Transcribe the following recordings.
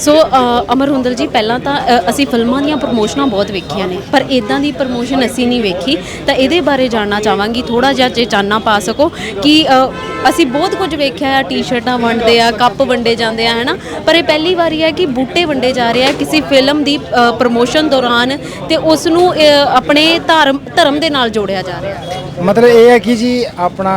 ਸੋ ਅਮਰ ਹੁੰਦਲ ਜੀ ਪਹਿਲਾਂ ਤਾਂ ਅਸੀਂ ਫਿਲਮਾਂ ਦੀਆਂ ਪ੍ਰਮੋਸ਼ਨਾਂ ਬਹੁਤ ਵੇਖੀਆਂ ਨੇ। ਪਰ ਇਦਾਂ ਦੀ ਪ੍ਰਮੋਸ਼ਨ ਅਸੀਂ ਨਹੀਂ ਵੇਖੀ। ਤਾਂ ਇਹਦੇ ਬਾਰੇ ਜਾਣਨਾ ਚਾਹਾਂਗੀ। ਥੋੜਾ ਜਿਹਾ ਜੇ ਚਾਨਣਾ ਪਾ ਸਕੋ ਕਿ ਅਸੀਂ ਬਹੁਤ ਕੁਝ ਵੇਖਿਆ ਆ। ਟੀ-ਸ਼ਰਟਾਂ ਵੰਡਦੇ ਆ ਕੱਪ ਵੰਡੇ ਜਾਂਦੇ ਆ ਹੈਨਾ? ਪਰ ਇਹ ਪਹਿਲੀ ਵਾਰੀ ਹੈ ਕਿ ਬੂਟੇ ਵੰਡੇ ਜਾ ਰਹੇ ਆ ਕਿਸੇ ਫਿਲਮ ਦੀ ਅ, ਪ੍ਰਮੋਸ਼ਨ ਦੌਰਾਨ ਤੇ ਉਸ ਨੂੰ ਆਪਣੇ ਧਰਮ ਧਰਮ ਦੇ ਨਾਲ ਜੋੜਿਆ ਜਾ ਰਿਹਾ। ਮਤਲਬ ਇਹ ਹੈ ਕਿ ਜੀ ਆਪਣਾ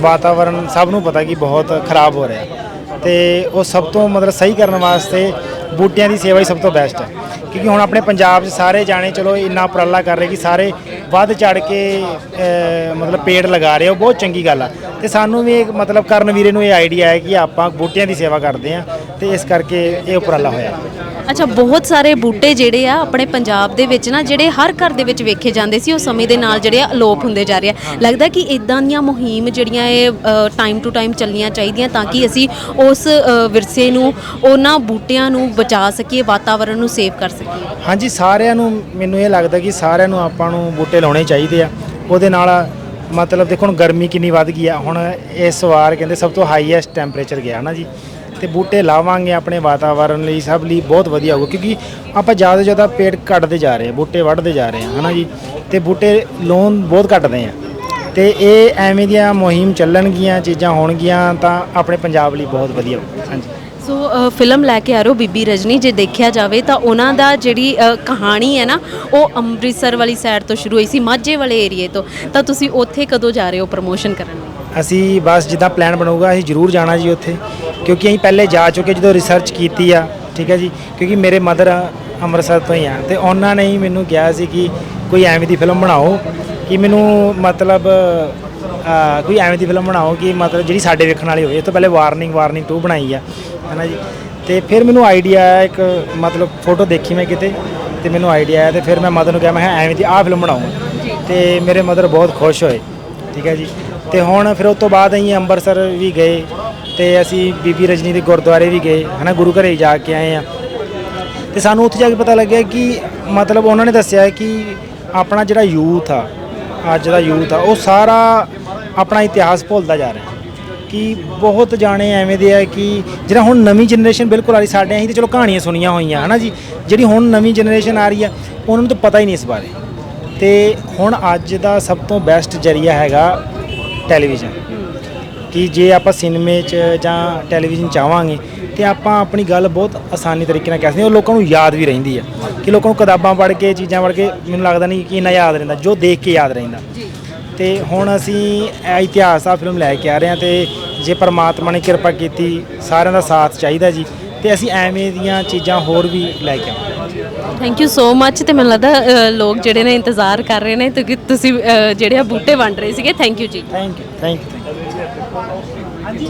ਵਾਤਾਵਰਣ ਸਭ ਨੂੰ ਪਤਾ ਕਿ ਬਹੁਤ ਖਰਾਬ ਹੋ ਰਿਹਾ। ਤੇ ਉਹ ਸਭ ਤੋਂ ਮਤਲਬ ਸਹੀ ਕਰਨ ਵਾਸਤੇ ਬੂਟਿਆਂ ਦੀ ਸੇਵਾ ਹੀ ਸਭ ਤੋਂ ਬੈਸਟ ਹੈ। ਕਿਉਂਕਿ ਹੁਣ ਆਪਣੇ ਪੰਜਾਬ 'ਚ ਸਾਰੇ ਜਾਣੇ ਚਲੋ ਇੰਨਾ ਉਪਰਾਲਾ ਕਰ ਰਹੇ ਕਿ ਸਾਰੇ ਵੱਧ ਚੜ ਕੇ ਮਤਲਬ ਪੇੜ ਲਗਾ ਰਹੇ ਉਹ ਬਹੁਤ ਚੰਗੀ ਗੱਲ ਆ। ਤੇ ਸਾਨੂੰ ਵੀ ਮਤਲਬ ਕਰਨ ਵੀਰੇ ਨੂੰ ਇਹ ਆਈਡੀਆ ਹੈ ਕਿ ਆਪਾਂ ਬੂਟਿਆਂ ਦੀ ਸੇਵਾ ਕਰਦੇ ਆ। ਤੇ ਇਸ ਕਰਕੇ ਇਹ ਉਪਰਾਲਾ ਹੋਇਆ। ਅੱਛਾ ਬਹੁਤ ਸਾਰੇ ਬੂਟੇ ਜਿਹੜੇ ਆ ਆਪਣੇ ਪੰਜਾਬ ਦੇ ਵਿੱਚ ਨਾ ਜਿਹੜੇ ਹਰ ਘਰ ਦੇ ਵਿੱਚ ਵੇਖੇ ਜਾਂਦੇ ਸੀ ਉਹ ਸਮੇਂ ਦੇ ਨਾਲ ਜਿਹੜੇ ਆ ਅਲੋਪ ਹੁੰਦੇ ਜਾ ਰਹੇ ਆ। ਲੱਗਦਾ ਕਿ ਇਦਾਂ ਦੀਆਂ ਮੁਹਿੰਮ ਜਿਹੜੀਆਂ ਇਹ ਟਾਈਮ ਟੂ ਟਾਈਮ ਚੱਲਣੀਆਂ ਚਾਹੀਦੀਆਂ ਤਾਂ ਕਿ ਅਸੀਂ ਉਸ ਵਿਰਸੇ ਨੂੰ ਉਹਨਾਂ ਬੂਟਿਆਂ ਨੂੰ ਬਚਾ ਸਕੀਏ ਵਾਤਾਵਰਣ ਨੂੰ ਸੇਵ ਕਰ ਸਕੀਏ। ਹਾਂਜੀ ਸਾਰਿਆਂ ਨੂੰ ਮੈਨੂੰ ਇਹ ਲੱਗਦਾ ਕਿ ਸਾਰਿਆਂ ਨੂੰ ਆਪਾਂ ਨੂੰ ਬੂਟੇ ਲਾਉਣੇ ਚਾਹੀਦੇ ਆ। ਉਹਦੇ ਨਾਲ ਮਤਲਬ ਦੇਖੋ ਹੁਣ ਗਰਮੀ ਕਿੰਨੀ ਵੱਧ ਗਈ ਆ। ਹੁਣ ਇਸ ਵਾਰ ਕਹਿੰਦੇ ਸਭ ਤੋਂ ਹਾਈਐਸਟ ਟੈਂਪਰੇਚਰ ਗਿਆ ਨਾ ਜੀ। ਤੇ ਬੂਟੇ ਲਾਵਾਂਗੇ ਆਪਣੇ ਵਾਤਾਵਰਣ ਲਈ ਸਭ ਲਈ ਬਹੁਤ ਵਧੀਆ ਹੋਊਗਾ ਕਿਉਂਕਿ ਆਪਾਂ ਜ਼ਿਆਦਾ ਤੋਂ ਜ਼ਿਆਦਾ ਪੇੜ ਕੱਟਦੇ ਜਾ ਰਹੇ ਹਾਂ ਬੂਟੇ ਵੱਢਦੇ ਜਾ ਰਹੇ ਹਾਂ ਹਨਾ ਜੀ? ਤੇ ਬੂਟੇ ਲੋਨ ਬਹੁਤ ਕੱਟਦੇ ਆ। ਤੇ ਇਹ ਐਵੇਂ ਦੀਆਂ ਮੁਹਿੰਮ ਚੱਲਣਗੀਆਂ ਚੀਜ਼ਾਂ ਹੋਣਗੀਆਂ ਤਾਂ ਆਪਣੇ ਪੰਜਾਬ ਲਈ ਬਹੁਤ ਵਧੀਆ ਹੋਊਗਾ। ਹਾਂਜੀ। ਸੋ ਫਿਲਮ ਲੈ ਕੇ ਆ ਰਹੇ ਹੋ ਬੀਬੀ ਰਜਨੀ ਜੇ ਦੇਖਿਆ ਜਾਵੇ ਤਾਂ ਉਹਨਾਂ ਦਾ ਜਿਹੜੀ ਕਹਾਣੀ ਹੈ ਨਾ ਉਹ ਅੰਮ੍ਰਿਤਸਰ ਵਾਲੀ ਸਾਈਡ ਤੋਂ ਸ਼ੁਰੂ ਹੋਈ ਸੀ ਮਾਝੇ ਵਾਲੇ ਏਰੀਏ ਤੋਂ। ਤਾਂ ਤੁਸੀਂ ਉੱਥੇ ਕਦੋਂ ਜਾ ਰਹੇ ਹੋ ਪ੍ਰਮੋਸ਼ਨ ਕਰਨ ਲਈ? ਅਸੀਂ ਬਸ ਜਿੱਦਾਂ ਪਲਾਨ ਬਣੂਗਾ ਅਸੀਂ ਜ਼ਰੂਰ ਜਾਣਾ ਜੀ ਉੱਥੇ। ਕਿਉਂਕਿ ਅਸੀਂ ਪਹਿਲੇ ਜਾ ਚੁੱਕੇ ਜਦੋਂ ਰਿਸਰਚ ਕੀਤੀ ਆ ਠੀਕ ਹੈ ਜੀ ਕਿਉਂਕਿ ਮੇਰੇ ਮਦਰ ਅੰਮ੍ਰਿਤਸਰ ਤੋਂ ਹੀ ਆ ਤੇ ਉਹਨਾਂ ਨੇ ਹੀ ਮੈਨੂੰ ਕਿਹਾ ਸੀ ਕਿ ਕੋਈ ਐਵੇਂ ਦੀ ਫਿਲਮ ਬਣਾਓ ਕਿ ਮੈਨੂੰ ਮਤਲਬ ਕੋਈ ਐਵੇਂ ਦੀ ਫਿਲਮ ਬਣਾਓ ਕਿ ਮਤਲਬ ਜਿਹੜੀ ਸਾਡੇ ਵੇਖਣ ਵਾਲੀ ਹੋਵੇ। ਇਹ ਤੋਂ ਪਹਿਲੇ ਵਾਰਨਿੰਗ ਵਾਰਨਿੰਗ 2 ਬਣਾਈ ਆ ਹੈ ਨਾ ਜੀ। ਤੇ ਫਿਰ ਮੈਨੂੰ ਆਈਡੀਆ ਆਇਆ ਇੱਕ ਮਤਲਬ ਫੋਟੋ ਦੇਖੀ ਮੈਂ ਕਿਤੇ ਤੇ ਮੈਨੂੰ ਆਈਡੀਆ ਆਇਆ ਤੇ ਫਿਰ ਮੈਂ ਮਦਰ ਨੂੰ ਕਿਹਾ ਮੈਂ ਐਵੇਂ ਦੀ ਆਹ ਫਿਲਮ ਬਣਾਉਂਗਾ ਤੇ ਮੇਰੇ ਮਦਰ ਬਹੁਤ ਖੁਸ਼ ਹੋਏ ਠੀਕ ਹੈ ਜੀ। ਤੇ ਹੁਣ ਫਿਰ ਉਸ ਤੋਂ ਬਾਅਦ ਅਸੀਂ ਅੰਮ੍ਰਿਤਸਰ ਵੀ ਗਏ। ਤੇ ਅਸੀਂ ਬੀਬੀ ਰਜਨੀ ਦੇ ਗੁਰਦੁਆਰੇ ਵੀ ਗਏ, ਹਨਾ, ਗੁਰੂ ਘਰੇ ਜਾ ਕੇ ਆਏ ਆ। ਤੇ ਸਾਨੂੰ ਉੱਥੇ ਜਾ ਕੇ ਪਤਾ ਲੱਗਿਆ ਕਿ ਮਤਲਬ ਉਹਨਾਂ ਨੇ ਦੱਸਿਆ ਕਿ ਆਪਣਾ ਜਿਹੜਾ ਯੂਥ ਆ, ਅੱਜ ਦਾ ਯੂਥ ਆ, ਉਹ ਸਾਰਾ ਆਪਣਾ ਇਤਿਹਾਸ ਭੁੱਲਦਾ ਜਾ ਰਿਹਾ। ਕਿ ਬਹੁਤ ਜਾਣੇ ਐਵੇਂ ਦੇ ਆ ਕਿ ਜਿਹੜਾ ਹੁਣ ਨਵੀਂ ਜਨਰੇਸ਼ਨ ਬਿਲਕੁਲ ਆ ਰਹੀ, ਸਾਡੇ ਅਸੀਂ ਤੇ ਚਲੋ ਕਹਾਣੀਆਂ ਸੁਣੀਆਂ ਹੋਈਆਂ, ਹਨਾ ਜੀ, ਜਿਹੜੀ ਹੁਣ ਨਵੀਂ ਜਨਰੇਸ਼ਨ ਆ ਰਹੀ ਆ, ਉਹਨਾਂ ਨੂੰ ਤਾਂ ਪਤਾ ਹੀ ਨਹੀਂ ਇਸ ਬਾਰੇ। ਤੇ ਹੁਣ ਅੱਜ ਦਾ ਸਭ ਤੋਂ ਬੈਸਟ ਜਰੀਆ ਹੈਗਾ ਟੈਲੀਵਿਜ਼ਨ ਕਿ ਜੇ ਆਪਾਂ ਸਿਨੇਮੇ 'ਚ ਜਾਂ ਟੈਲੀਵਿਜ਼ਨ ਚਾਹਾਂਗੇ ਤੇ ਆਪਾਂ ਆਪਣੀ ਗੱਲ ਬਹੁਤ ਆਸਾਨੀ ਤਰੀਕੇ ਨਾਲ ਕਹਿ ਸਕਦੇ ਹਾਂ। ਉਹ ਲੋਕਾਂ ਨੂੰ ਯਾਦ ਵੀ ਰਹਿੰਦੀ ਆ। ਕਿ ਲੋਕਾਂ ਨੂੰ ਕਿਤਾਬਾਂ ਪੜ੍ਹ ਕੇ ਚੀਜ਼ਾਂ ਪੜ੍ਹ ਕੇ ਮੈਨੂੰ ਲੱਗਦਾ ਨਹੀਂ ਕਿ ਇੰਨਾ ਯਾਦ ਰਹਿੰਦਾ ਜੋ ਦੇਖ ਕੇ ਯਾਦ ਰਹਿੰਦਾ। ਤੇ ਹੁਣ ਅਸੀਂ ਇਹ ਇਤਿਹਾਸ ਆ ਫਿਲਮ ਲੈ ਕੇ ਆ ਰਹੇ ਹਾਂ ਤੇ ਜੇ ਪਰਮਾਤਮਾ ਨੇ ਕਿਰਪਾ ਕੀਤੀ ਸਾਰਿਆਂ ਦਾ ਸਾਥ ਚਾਹੀਦਾ ਜੀ। ਤੇ ਅਸੀਂ ਐਵੇਂ ਦੀਆਂ ਚੀਜ਼ਾਂ ਹੋਰ ਵੀ ਲੈ ਕੇ ਆਵਾਂਗੇ। ਥੈਂਕ ਯੂ ਸੋ ਮੱਚ ਤੇ ਮੈਨੂੰ ਲੱਗਦਾ ਅ, ਲੋਕ ਜਿਹੜੇ ਨੇ ਇੰਤਜ਼ਾਰ ਕਰ ਰਹੇ ਨੇ ਤੇ ਕਿ ਤੁਸੀਂ ਅ, ਜਿਹੜੇ ਆ ਬੂਟੇ ਵੰਡ ਰਹੇ ਸੀਗੇ। ਥੈਂਕ ਯੂ ਜੀ। ਥੈਂਕ ਯੂ ਥੈਂਕ ਯੂ ਹਾਂਜੀ।